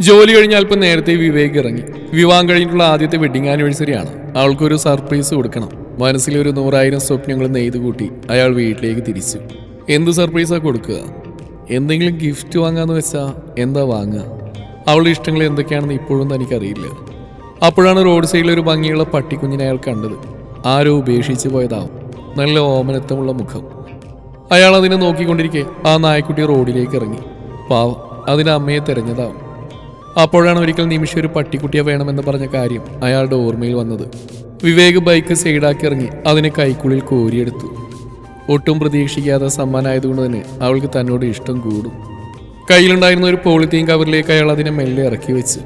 ജോലി കഴിഞ്ഞാൽ അല്പം നേരത്തെ വിവേക് ഇറങ്ങി. വിവാഹം കഴിഞ്ഞിട്ടുള്ള ആദ്യത്തെ വെഡിങ് ആനിവേഴ്സറിയാണ് അവൾക്കൊരു സർപ്രൈസ് കൊടുക്കണം. മനസ്സിലൊരു നൂറായിരം സ്വപ്നങ്ങൾ നെയ്ത് കൂട്ടി അയാൾ വീട്ടിലേക്ക് തിരിച്ചു. എന്ത് സർപ്രൈസാ കൊടുക്കുക? എന്തെങ്കിലും ഗിഫ്റ്റ് വാങ്ങാന്ന് വെച്ചാൽ എന്താ വാങ്ങുക? അവളുടെ ഇഷ്ടങ്ങൾ എന്തൊക്കെയാണെന്ന് ഇപ്പോഴും തനിക്കറിയില്ല. അപ്പോഴാണ് റോഡ് സൈഡിൽ ഒരു ഭംഗിയുള്ള പട്ടിക്കുഞ്ഞിനെ അയാൾ കണ്ടത്. ആരോ ഉപേക്ഷിച്ചു പോയതാവും. നല്ല ഓമനത്വമുള്ള മുഖം. അയാൾ അതിനെ നോക്കിക്കൊണ്ടിരിക്കെ ആ നായ്ക്കുട്ടി റോഡിലേക്ക് ഇറങ്ങി. പാവം അതിന് അമ്മയെ തെരഞ്ഞതാവും. അപ്പോഴാണ് ഒരിക്കൽ നിമിഷം ഒരു പട്ടിക്കുട്ടിയെ വേണമെന്ന് പറഞ്ഞ കാര്യം അയാളുടെ ഓർമ്മയിൽ വന്നത്. വിവേക് ബൈക്ക് സൈഡാക്കി ഇറങ്ങി അതിനെ കൈക്കുള്ളിൽ കോരിയെടുത്തു. ഒട്ടും പ്രതീക്ഷിക്കാതെ സമ്മാനമായതുകൊണ്ട് തന്നെ അവൾക്ക് തന്നോട് ഇഷ്ടം കൂടും. കയ്യിലുണ്ടായിരുന്ന ഒരു പോളിത്തീൻ കവറിലേക്ക് അയാൾ അതിനെ മെല്ലെ ഇറക്കി വെച്ച്.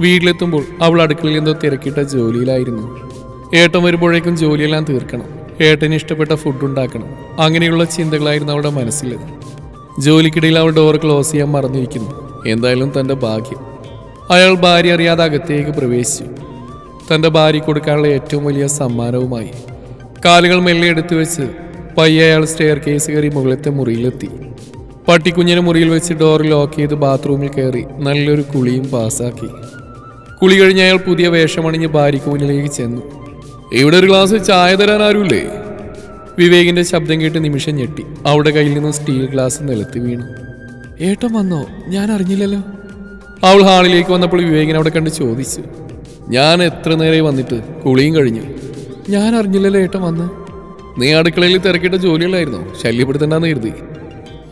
വീട്ടിലെത്തുമ്പോൾ അവൾ അടുക്കളയിൽ എന്തോ തിരക്കിട്ട ജോലിയിലായിരുന്നു. ഏട്ടൻ വരുമ്പോഴേക്കും ജോലിയെല്ലാം തീർക്കണം. ഏട്ടന് ഇഷ്ടപ്പെട്ട ഫുഡ് ഉണ്ടാക്കണം. അങ്ങനെയുള്ള ചിന്തകളായിരുന്നു അവളുടെ മനസ്സിൽ. ജോലിക്കിടയിൽ അവൾ ഡോർ ക്ലോസ് ചെയ്യാൻ മറന്നിരിക്കുന്നു. എന്തായാലും തന്റെ ഭാഗ്യം. അയാൾ ഭാര്യ അറിയാതെ അകത്തേക്ക് പ്രവേശിച്ചു. തന്റെ ഭാര്യ കൊടുക്കാനുള്ള ഏറ്റവും വലിയ സമ്മാനവുമായി കാലുകൾ മെല്ലെ എടുത്തു വെച്ച് പയ്യെ അയാൾ സ്റ്റെയർ കേസ് കയറി മുകളിലത്തെ മുറിയിലെത്തി. പട്ടിക്കുഞ്ഞിനെ മുറിയിൽ വെച്ച് ഡോർ ലോക്ക് ചെയ്ത് ബാത്റൂമിൽ കയറി നല്ലൊരു കുളിയും പാസാക്കി കുളി കഴിഞ്ഞ് അയാൾ പുതിയ വേഷമണിഞ്ഞ് ഭാര്യയ്ക്ക് മുന്നിലേക്ക് ചെന്നു. ഇവിടെ ഒരു ഗ്ലാസ് ചായ തരാൻ ആരുമില്ലേ? വിവേകിന്റെ ശബ്ദം കേട്ട് നിമിഷം ഞെട്ടി. അവിടെ കയ്യിൽ നിന്ന് സ്റ്റീൽ ഗ്ലാസ് നിലത്ത് വീണു. ഏട്ടം വന്നോ? ഞാൻ അറിഞ്ഞില്ലല്ലോ. അവൾ ഹാളിലേക്ക് വന്നപ്പോൾ വിവേകിനെ അവിടെ കണ്ട് ചോദിച്ചു ഞാൻ എത്ര നേരെ വന്നിട്ട് കുളിയും കഴിഞ്ഞു? ഞാൻ അറിഞ്ഞില്ലല്ലോ ഏട്ടൻ വന്ന്. നീ അടുക്കളയിൽ തിരക്കിട്ട ജോലികളായിരുന്നോ ശല്യപ്പെടുത്തണ്ടെന്ന് കരുതി.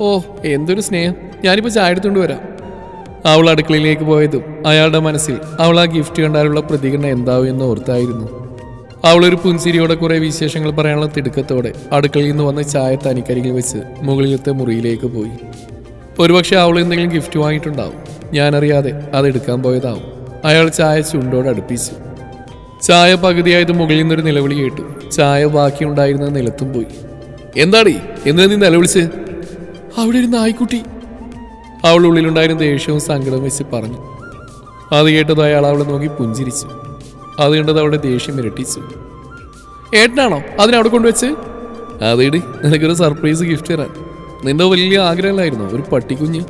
ഓ എന്തൊരു സ്നേഹം. ഞാനിപ്പോൾ ചായ എടുത്തുകൊണ്ട് വരാം. അവൾ അടുക്കളയിലേക്ക് പോയതും അയാളുടെ മനസ്സിൽ അവൾ ആ ഗിഫ്റ്റ് കണ്ടാലുള്ള പ്രതികരണം എന്താവും എന്ന് ഓർത്തായിരുന്നു. അവളൊരു പുൻസിരിയോടെ കുറേ വിശേഷങ്ങൾ പറയാനുള്ള തിടുക്കത്തോടെ അടുക്കളയിൽ നിന്ന് വന്ന ചായ തനിക്കരികിൽ വെച്ച് മുകളിലത്തെ മുറിയിലേക്ക് പോയി. ഒരുപക്ഷെ അവൾ എന്തെങ്കിലും ഗിഫ്റ്റ് വാങ്ങിയിട്ടുണ്ടാവും. ഞാനറിയാതെ അതെടുക്കാൻ പോയതാവും. അയാൾ ചായ ചുണ്ടോട് അടുപ്പിച്ചു. ചായ പകുതിയായത് മുകളിൽ നിന്നൊരു നിലവിളി കേട്ടു. ചായ ബാക്കിയുണ്ടായിരുന്ന നിലത്തും പോയി. എന്താടി? എന്തിനാ നീ നിലവിളിച്ച്? അവിടെ ഒരു നായ്ക്കുട്ടി. അവൾ ഉള്ളിലുണ്ടായിരുന്ന ദേഷ്യവും സങ്കടം വെച്ച് പറഞ്ഞു. അത് കേട്ടത് അയാൾ അവളെ നോക്കി പുഞ്ചിരിച്ചു. അത് കണ്ടത് അവളുടെ ദേഷ്യം ഇരട്ടിച്ചു. ഏട്ടനാണോ അതിനവിടെ കൊണ്ടുവച്ച്? അതേടി നിനക്കൊരു സർപ്രൈസ് ഗിഫ്റ്റ് തരാൻ. നിന്റെ വലിയ ആഗ്രഹമല്ലായിരുന്നു? ഒരു പട്ടിക്കുഞ്ഞ്.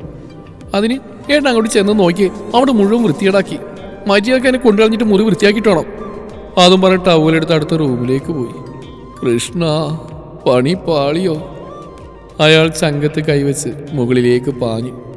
അതിന് ഏട്ടൻ അങ്ങോട്ട് ചെന്ന് നോക്കി അവിടെ മുഴുവൻ വൃത്തിയേടാക്കി മജിയൊക്കെ എന്നെ കൊണ്ടുകളഞ്ഞിട്ട് മുറി വൃത്തിയാക്കിയിട്ട് അതും പറഞ്ഞ് ടവലെടുത്ത് അടുത്ത റൂമിലേക്ക് പോയി. കൃഷ്ണ പണി പാളിയോ? അയാൾ ചങ്കത്ത് കൈവച്ച് മുകളിലേക്ക് പാഞ്ഞു.